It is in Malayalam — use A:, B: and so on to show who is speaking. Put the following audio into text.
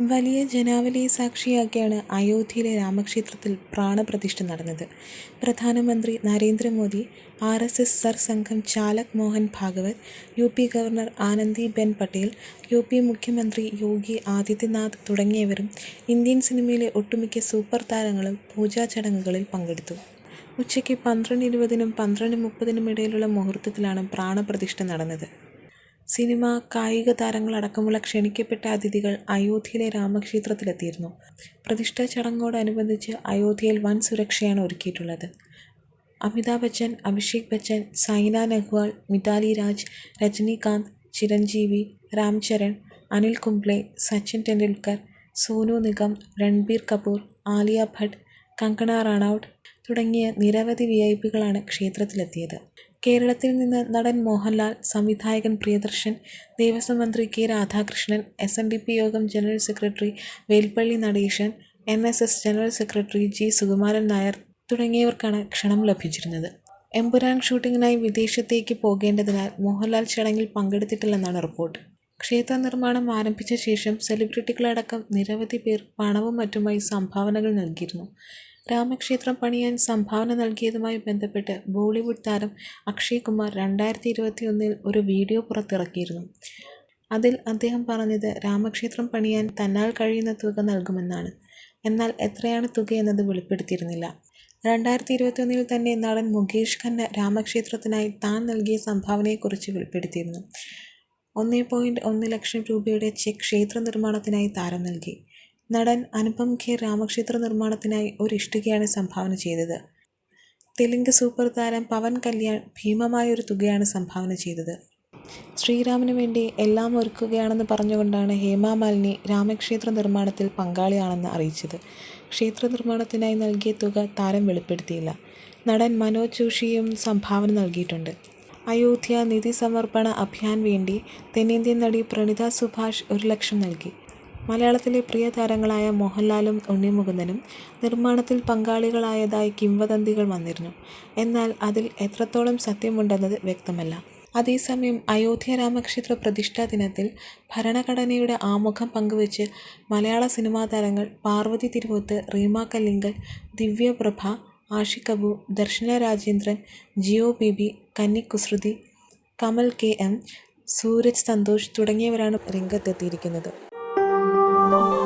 A: വലിയ ജനാവലിയെ സാക്ഷിയാക്കിയാണ് അയോധ്യയിലെ രാമക്ഷേത്രത്തിൽ പ്രാണപ്രതിഷ്ഠ നടന്നത്. പ്രധാനമന്ത്രി Narendra Modi, R. S. S സർസംഘം ചാലക് Mohan Bhagwat, U. P governor Anandiben Patel, U. P മുഖ്യമന്ത്രി യോഗി ആദിത്യനാഥ് തുടങ്ങിയവരും ഇന്ത്യൻ സിനിമയിലെ ഒട്ടുമിക്ക സൂപ്പർ താരങ്ങളും പൂജാ ചടങ്ങുകളിൽ പങ്കെടുത്തു. ഉച്ചയ്ക്ക് പന്ത്രണ്ട് ഇരുപതിനും പന്ത്രണ്ട് മുപ്പതിനും ഇടയിലുള്ള മുഹൂർത്തത്തിലാണ് പ്രാണപ്രതിഷ്ഠ നടന്നത്. സിനിമ, കായിക താരങ്ങളടക്കമുള്ള ക്ഷണിക്കപ്പെട്ട അതിഥികൾ അയോധ്യയിലെ രാമക്ഷേത്രത്തിലെത്തിയിരുന്നു. പ്രതിഷ്ഠാ ചടങ്ങോടനുബന്ധിച്ച് അയോധ്യയിൽ വൻ സുരക്ഷയാണ് ഒരുക്കിയിട്ടുള്ളത്. അമിതാഭ് ബച്ചൻ, അഭിഷേക് ബച്ചൻ, സൈന നെഹ്വാൾ, മിതാലി രാജ്, രജനീകാന്ത് ചിരഞ്ജീവി, രാം ചരൺ അനിൽ കുംബ്ലെ, സച്ചിൻ ടെണ്ടുൽക്കർ, സോനു നിഗം, രൺബീർ കപൂർ, ആലിയ ഭട്ട്, കങ്കണ റണൌട്ട് തുടങ്ങിയ നിരവധി വി ഐ പികളാണ് ക്ഷേത്രത്തിലെത്തിയത്. കേരളത്തിൽ നിന്ന് നടൻ മോഹൻലാൽ, സംവിധായകൻ പ്രിയദർശൻ, ദേവസ്വം മന്ത്രി K. Radhakrishnan, S. N. D. P യോഗം general secretary Vellappally Natesan, N. S. S general secretary G. Sukumaran Nair തുടങ്ങിയവർക്കാണ് ക്ഷണം ലഭിച്ചിരുന്നത്. എമ്പുരാൻ ഷൂട്ടിങ്ങിനായി വിദേശത്തേക്ക് പോകേണ്ടതിനാൽ മോഹൻലാൽ ചടങ്ങിൽ പങ്കെടുത്തിട്ടില്ലെന്നാണ് റിപ്പോർട്ട്. ക്ഷേത്ര നിർമ്മാണം ആരംഭിച്ച ശേഷം സെലിബ്രിറ്റികളടക്കം നിരവധി പേർ പണവും മറ്റുമായി സംഭാവനകൾ നൽകിയിരുന്നു. രാമക്ഷേത്രം പണിയാൻ സംഭാവന നൽകിയതുമായി ബന്ധപ്പെട്ട് ബോളിവുഡ് താരം അക്ഷയ് കുമാർ രണ്ടായിരത്തി ഇരുപത്തി ഒന്നിൽ ഒരു വീഡിയോ പുറത്തിറക്കിയിരുന്നു. അതിൽ അദ്ദേഹം പറഞ്ഞത് രാമക്ഷേത്രം പണിയാൻ തന്നാൽ കഴിയുന്ന തുക നൽകുമെന്നാണ്. എന്നാൽ എത്രയാണ് തുക തുകയെന്നത് വെളിപ്പെടുത്തിയിരുന്നില്ല. രണ്ടായിരത്തി ഇരുപത്തിയൊന്നിൽ തന്നെ നടൻ മുകേഷ് ഖന്ന രാമക്ഷേത്രത്തിനായി താൻ നൽകിയ സംഭാവനയെക്കുറിച്ച് വെളിപ്പെടുത്തിയിരുന്നു. ഒന്നേ പോയിന്റ് ഒന്ന് ലക്ഷം രൂപയുടെ ചെക്ക് ക്ഷേത്ര നിർമ്മാണത്തിനായി താരം നൽകി. നടൻ അനുപം ഖേർ രാമക്ഷേത്ര നിർമ്മാണത്തിനായി ഒരു ഇഷ്ടികയാണ് സംഭാവന ചെയ്തത്. തെലുങ്ക് സൂപ്പർ താരം പവൻ കല്യാൺ ഭീമമായ ഒരു തുകയാണ് സംഭാവന ചെയ്തത്. ശ്രീരാമന് വേണ്ടി എല്ലാം ഒരുക്കുകയാണെന്ന് പറഞ്ഞുകൊണ്ടാണ് ഹേമ മാലിനി രാമക്ഷേത്ര നിർമ്മാണത്തിൽ പങ്കാളിയാണെന്ന് അറിയിച്ചത്. ക്ഷേത്ര നിർമ്മാണത്തിനായി നൽകിയ തുക താരം വെളിപ്പെടുത്തിയില്ല. നടൻ മനോജ് ജോഷിയും സംഭാവന നൽകിയിട്ടുണ്ട്. അയോധ്യ നിധി സമർപ്പണ അഭിയാൻ വേണ്ടി തെന്നിന്ത്യൻ നടി പ്രണിത സുഭാഷ് ഒരു ലക്ഷം നൽകി. മലയാളത്തിലെ പ്രിയ താരങ്ങളായ മോഹൻലാലും ഉണ്ണിമുകുന്ദനും നിർമ്മാണത്തിൽ പങ്കാളികളായതായി കിംവദന്തികൾ വന്നിരുന്നു. എന്നാൽ അതിൽ എത്രത്തോളം സത്യമുണ്ടെന്നത് വ്യക്തമല്ല. അതേസമയം അയോധ്യ രാമക്ഷേത്ര പ്രതിഷ്ഠാ ദിനത്തിൽ ഭരണഘടനയുടെ ആമുഖം പങ്കുവച്ച് മലയാള സിനിമാ താരങ്ങൾ പാർവതി തിരുവോത്ത്, റീമ കല്ലിങ്കൽ, ദിവ്യ പ്രഭ, ആഷിഖ് ദർശന രാജേന്ദ്രൻ, ജിയോ ബിബി കന്നി കുസൃതി, കമൽ കെ. എം, സൂരജ് സന്തോഷ് തുടങ്ങിയവരാണ് രംഗത്തെത്തിയിരിക്കുന്നത്. Bye.